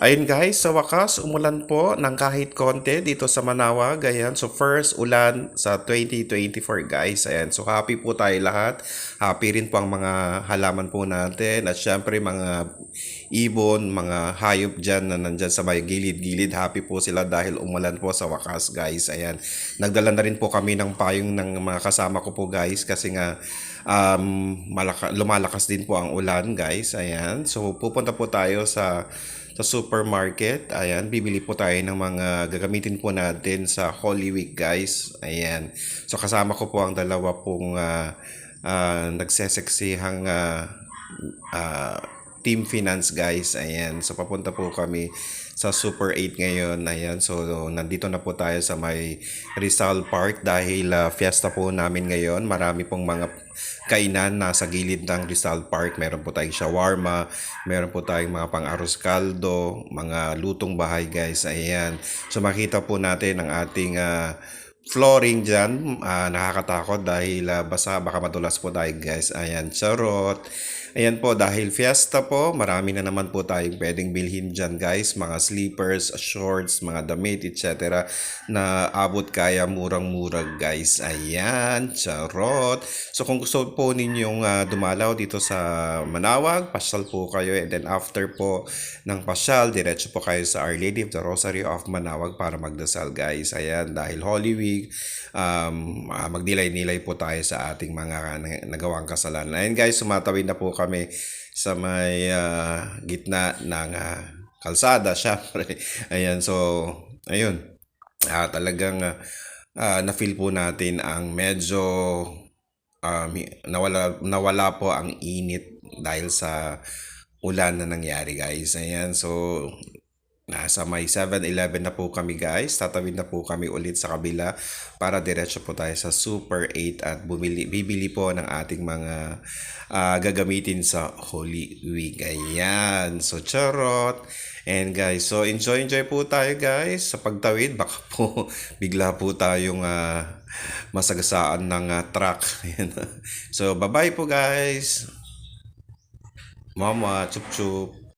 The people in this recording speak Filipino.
Ayun guys, sa wakas, umulan po ng kahit konti dito sa Manawag. Ayan, so first ulan sa 2024 guys. Ayan, so happy po tayo lahat. Happy rin po ang mga halaman po natin. At syempre mga ibon, mga hayop dyan na nandyan sa may gilid-gilid. Happy po sila dahil umulan po sa wakas guys. Ayan, nagdala na rin po kami ng payong ng mga kasama ko po guys. Kasi nga um, malaka- lumalakas din po ang ulan guys. Ayan, so pupunta po tayo sa sa supermarket. Ayan, bibili po tayo ng mga gagamitin po natin sa Holy Week, guys. Ayan. So kasama ko po ang dalawa pong uh, uh, nagseseksihang uh, uh, Team Finance, guys. Ayan. So papunta po kami sa Super 8 ngayon. Ayan. So nandito na po tayo sa may Rizal Park dahil uh, fiesta po namin ngayon. Marami pong mga kainan nasa gilid ng Rizal Park. Meron po tayong shawarma, meron po tayong mga pang-aros kaldo, mga lutong bahay guys. Ayan. So makita po natin ang ating uh, flooring dyan. Uh, nakakatakot dahil uh, basa baka madulas po tayo guys. Ayan, charot. Ayan po, dahil fiesta po, marami na naman po tayong pwedeng bilhin dyan guys. Mga sleepers, shorts, mga damit, etc. Na abot kaya murang-mura guys. Ayan, charot. So kung gusto po ninyong uh, dumalaw dito sa Manawag, pasyal po kayo. And then after po ng pasyal, diretso po kayo sa Our Lady of the Rosary of Manawag para magdasal guys. Ayan, dahil Holy Week, um, uh, magdilay-nilay po tayo sa ating mga nagawang kasalanan. Ayan guys, sumatawid na po kami sa may uh, gitna ng uh, kalsada, syempre. Ayan, so, ayun. Uh, talagang uh, na-feel po natin ang medyo um, nawala, nawala po ang init dahil sa ulan na nangyari guys. Ayan, so Nasa may 7-Eleven na po kami guys. Tatawid na po kami ulit sa kabila para diretso po tayo sa Super 8 at bumili, bibili po ng ating mga uh, gagamitin sa Holy Week. Ayan. So, charot. And guys, so enjoy enjoy po tayo guys sa pagtawid. Baka po bigla po tayong uh, masagasaan ng uh, truck. So, bye-bye po guys. Mama, chup chup.